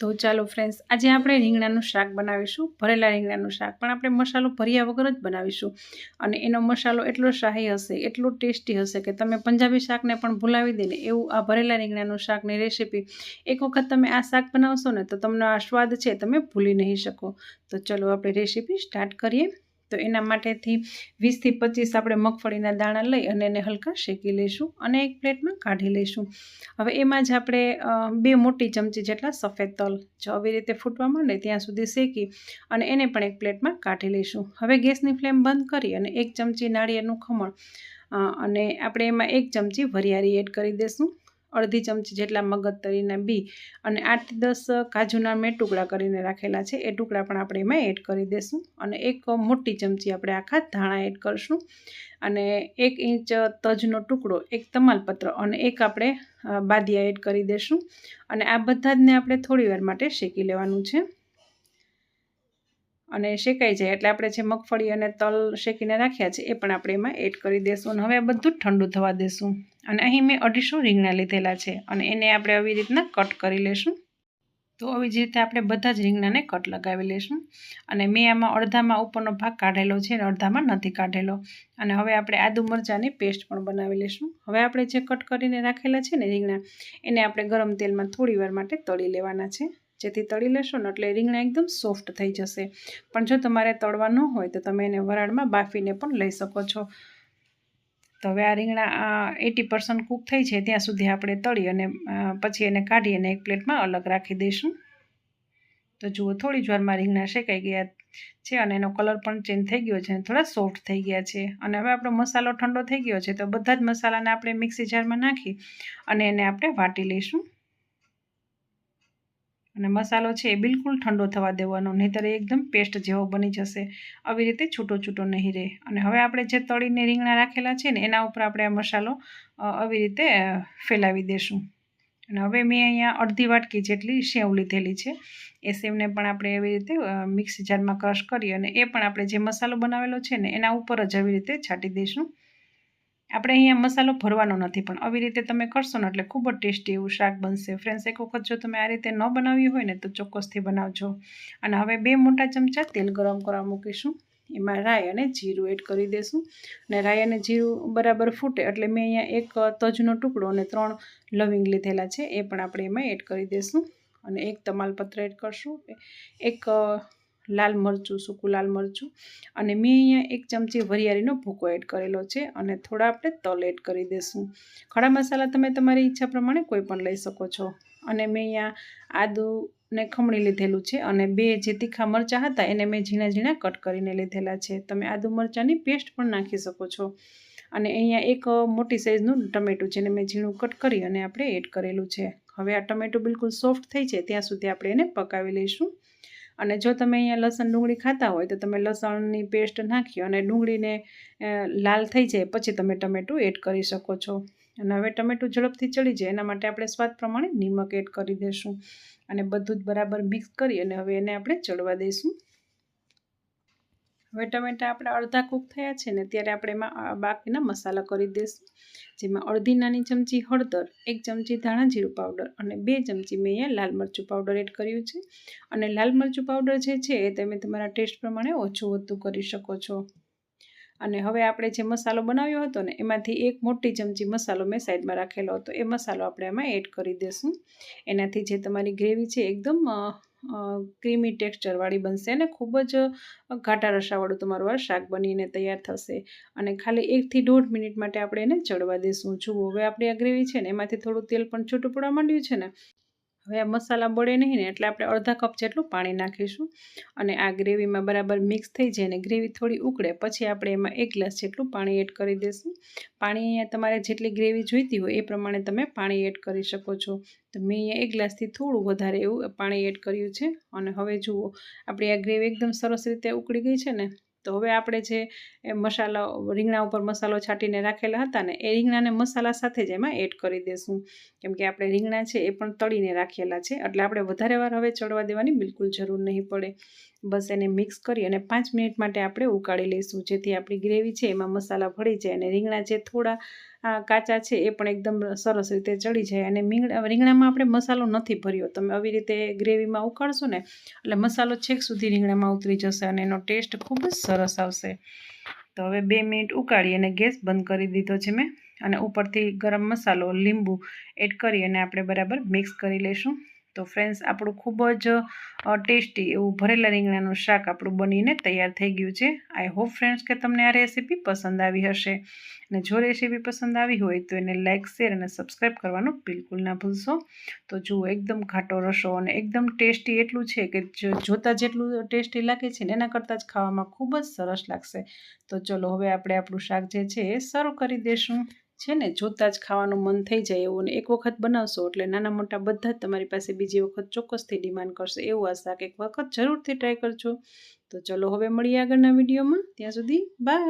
તો ચાલો ફ્રેન્ડ્સ આજે આપણે રીંગણાનું શાક બનાવીશું, ભરેલા રીંગણાનું શાક. પણ આપણે મસાલો ભર્યા વગર જ બનાવીશું. અને એનો મસાલો એટલો શાહી હશે, એટલો ટેસ્ટી હશે કે તમે પંજાબી શાકને પણ ભૂલાવી દઈને એવું આ ભરેલા રીંગણાનું શાકની રેસીપી એક વખત તમે આ શાક બનાવશો ને તો તમને આ સ્વાદ છે તમે ભૂલી નહીં શકો. તો ચલો આપણે રેસીપી સ્ટાર્ટ કરીએ. તો એના માટેથી વીસથી પચીસ આપણે મગફળીના દાણા લઈ અને એને હલકા શેકી લઈશું અને એક પ્લેટમાં કાઢી લઈશું. હવે એમાં જ આપણે બે મોટી ચમચી જેટલા સફેદ તલ જો આવી રીતે ફૂટવા માંડે ત્યાં સુધી શેકી અને એને પણ એક પ્લેટમાં કાઢી લઈશું. હવે ગેસની ફ્લેમ બંધ કરી અને એક ચમચી નાળિયેરનું ખમણ અને આપણે એમાં એક ચમચી વરિયાળી એડ કરી દઈશું અડધી ચમચી જેટલા મગજ તરીને બી અને આઠથી દસ કાજુના મેં ટુકડા કરીને રાખેલા છે. એ ટુકડા પણ આપણે એમાં એડ કરી દઈશું અને એક મોટી ચમચી આપણે આખા ધાણા એડ કરીશું અને એક ઇંચ તજનો ટુકડો એક તમાલપત્ર અને એક આપણે બાદિયા એડ કરી દઈશું અને આ બધા જને આપણે થોડી વાર માટે શેકી લેવાનું છે. અને શેકાઈ જાય. એટલે આપણે જે મગફળી અને તલ શેકીને રાખ્યા છે, એ પણ આપણે એમાં એડ કરી દઈશું અને હવે બધું ઠંડુ થવા દઈશું અને અહીં મેં અઢીસો રીંગણા લીધેલા છે. અને એને આપણે આવી રીતના કટ કરી લઈશું તો આવી જ રીતે આપણે બધા જ રીંગણાને કટ લગાવી લઈશું અને મેં આમાં અડધામાં ઉપરનો ભાગ કાઢેલો છે અને અડધામાં નથી કાઢેલો. અને હવે આપણે આદુ મરચાંની પેસ્ટ પણ બનાવી લઈશું હવે આપણે જે કટ કરીને રાખેલા છે ને રીંગણા, એને આપણે ગરમ તેલમાં થોડી વાર માટે તળી લેવાના છે. જેથી તળી લેશો ને એટલે રીંગણા એકદમ સોફ્ટ થઈ જશે. પણ જો તમારે તળવા ન હોય તો તમે એને વરાળમાં બાફીને પણ લઈ શકો છો. તો હવે આ રીંગણા એટી પર્સન્ટ કૂક થઈ છે, ત્યાં સુધી આપણે તળી અને પછી એને કાઢી અને એક પ્લેટમાં અલગ રાખી દઈશું. તો જુઓ, થોડી જ વારમાં રીંગણા શેકાઈ ગયા છે અને એનો કલર પણ ચેન્જ થઈ ગયો છે થોડા સોફ્ટ થઈ ગયા છે. અને હવે આપણો મસાલો ઠંડો થઈ ગયો છે, તો બધા જ મસાલાને આપણે મિક્સી જારમાં નાખી અને એને આપણે વાટી લઈશું. અને મસાલો છે એ બિલકુલ ઠંડો થવા દેવાનો, નહીંતર એકદમ પેસ્ટ જેવો બની જશે. આવી રીતે છૂટો છૂટો નહીં રહે. અને હવે આપણે જે તળીને રીંગણા રાખેલા છે ને, એના ઉપર આપણે આ મસાલો આવી રીતે ફેલાવી દઈશું અને હવે મેં અહીંયા અડધી વાટકી જેટલી સેવ લીધેલી છે. એ સેવને પણ આપણે એવી રીતે મિક્સ જારમાં ક્રશ કરી અને એ પણ આપણે જે મસાલો બનાવેલો છે ને, એના ઉપર જ આવી રીતે છાંટી દઈશું આપણે અહીંયા મસાલો ભરવાનો નથી, પણ આવી રીતે તમે કરશો ને એટલે ખૂબ જ ટેસ્ટી એવું શાક બનશે. ફ્રેન્ડ્સ એક વખત જો તમે આ રીતે ન બનાવ્યું હોય ને તો ચોક્કસથી બનાવજો. અને હવે બે મોટા ચમચા તેલ ગરમ કરવા મૂકીશું. એમાં રાઈ અને જીરું એડ કરી દઈશું અને રાઈ અને જીરું બરાબર ફૂટે એટલે મેં અહીંયા એક તજનો ટુકડો અને ત્રણ લવિંગ લીધેલા છે, એ પણ આપણે એમાં એડ કરી દઈશું અને એક તમાલપત્ર એડ કરશું. એક લાલ મરચું, સૂકું લાલ મરચું. અને મેં અહીંયા એક ચમચી વરિયાળીનો ભૂકો એડ કરેલો છે અને થોડા આપણે તલ એડ કરી દઈશું. ખડા મસાલા તમે તમારી ઈચ્છા પ્રમાણે કોઈ પણ લઈ શકો છો. અને મેં અહીંયા આદુને ખમણી લીધેલું છે અને બે જે તીખા મરચાં હતા એને મેં ઝીણા ઝીણા કટ કરીને લીધેલા છે. તમે આદુ મરચાંની પેસ્ટ પણ નાખી શકો છો. અને અહીંયા એક મોટી સાઇઝનું ટમેટું જેને મેં ઝીણું કટ કરી અને આપણે એડ કરેલું છે. હવે આ ટમેટું બિલકુલ સોફ્ટ થઈ છે ત્યાં સુધી આપણે એને પકાવી લઈશું. અને જો તમે અહીંયા લસણ ડુંગળી ખાતા હોય તો તમે લસણની પેસ્ટ નાખી અને ડુંગળીને લાલ થઈ જાય પછી તમે ટમેટું એડ કરી શકો છો. અને હવે ટમેટું ઝડપથી ચડી જાય, એના માટે આપણે સ્વાદ પ્રમાણે નિમક એડ કરી દઈશું અને બધું જ બરાબર મિક્સ કરી અને હવે એને આપણે ચડવા દઈશું. હવે ટમેટા આપણા અડધા કૂક થયા છે ને ત્યારે આપણે એમાં બાકીના મસાલા કરી દઈશું જેમાં અડધી નાની ચમચી હળદર, એક ચમચી ધાણા જીરું પાવડર અને બે ચમચી મેં અહીંયા લાલ મરચું પાવડર એડ કર્યું છે. અને લાલ મરચું પાવડર જે છે એ તમે તમારા ટેસ્ટ પ્રમાણે ઓછું વધતું કરી શકો છો. અને હવે આપણે જે મસાલો બનાવ્યો હતો ને એમાંથી એક મોટી ચમચી મસાલો મેં સાઈડમાં રાખેલો હતો. એ મસાલો આપણે એમાં એડ કરી દઈશું એનાથી જે તમારી ગ્રેવી છે એકદમ ક્રીમી ટેક્સચરવાળી બનશે અને ખૂબ જ ઘાટા રસાવાળું તમારું આ શાક બનીને તૈયાર થશે. અને ખાલી એકથી દોઢ મિનિટ માટે આપણે એને ચડવા દઈશું જુઓ, હવે આપણી આ ગ્રેવી છે ને, એમાંથી થોડું તેલ પણ છૂટું પડવા માંડ્યું છે ને હવે આ મસાલા બળે નહીં ને એટલે આપણે અડધા કપ જેટલું પાણી નાખીશું અને આ ગ્રેવીમાં બરાબર મિક્સ થઈ જાય અને ગ્રેવી થોડી ઉકળે, પછી આપણે એમાં એક ગ્લાસ જેટલું પાણી એડ કરી દઈશું પાણી અહીંયા તમારે જેટલી ગ્રેવી જોઈતી હોય એ પ્રમાણે તમે પાણી એડ કરી શકો છો. તો મેં અહીંયા એક ગ્લાસથી થોડું વધારે એવું પાણી એડ કર્યું છે. અને હવે જુઓ, આપણી આ ગ્રેવી એકદમ સરસ રીતે ઉકળી ગઈ છે ને. તો હવે આપણે જે મસાલો, રીંગણા ઉપર મસાલો છાંટીને રાખેલા હતા ને, એ રીંગણાને મસાલા સાથે જ એમાં એડ કરી દેશું. કેમ કે આપણે રીંગણા છે એ પણ તળીને રાખેલા છે, એટલે આપણે વધારે વાર હવે ચડવા દેવાની બિલકુલ જરૂર નહીં પડે. બસ એને મિક્સ કરી અને પાંચ મિનિટ માટે આપણે ઉકાળી લઈશું, જેથી આપણી ગ્રેવી છે એમાં મસાલા ભળી જાય અને રીંગણા જે થોડા કાચા છે એ પણ એકદમ સરસ રીતે ચડી જાય અને રીંગણામાં આપણે મસાલો નથી ભર્યો. તમે આવી રીતે ગ્રેવીમાં ઉકાળશો ને, એટલે મસાલો છેક સુધી રીંગણામાં ઉતરી જશે અને એનો ટેસ્ટ ખૂબ જ સરસ આવશે. તો હવે બે મિનિટ ઉકાળી અને ગેસ બંધ કરી દીધો છે મેં. અને ઉપરથી ગરમ મસાલો, લીંબુ એડ કરી અને આપણે બરાબર મિક્સ કરી લઈશું તો ફ્રેન્ડ્સ આપણું ખૂબ જ ટેસ્ટી એવું ભરેલા રીંગણાનું શાક આપણું બનીને તૈયાર થઈ ગયું છે. આઈ હોપ ફ્રેન્ડ્સ કે તમને આ રેસીપી પસંદ આવી હશે. અને જો રેસીપી પસંદ આવી હોય તો એને લાઇક શેર અને સબસ્ક્રાઈબ કરવાનું બિલકુલ ના ભૂલશો. તો જુઓ, એકદમ ઘાટો રસો અને એકદમ ટેસ્ટી એટલું છે કે જોતાં જેટલું ટેસ્ટી લાગે છે ને એના કરતાં જ ખાવામાં ખૂબ જ સરસ લાગશે. તો ચલો, હવે આપણે આપણું શાક જે છે એ શરૂ કરી દઈશું છે ને, જોતાં જ ખાવાનું મન થઈ જાય એવું ને એક વખત બનાવશો એટલે નાના મોટા બધા જ તમારી પાસે બીજી વખત ચોક્કસથી ડિમાન્ડ કરશે. એવું આ શાક એક વખત જરૂરથી ટ્રાય કરજો. તો ચલો હવે મળીએ આગળના વિડીયોમાં. ત્યાં સુધી બાય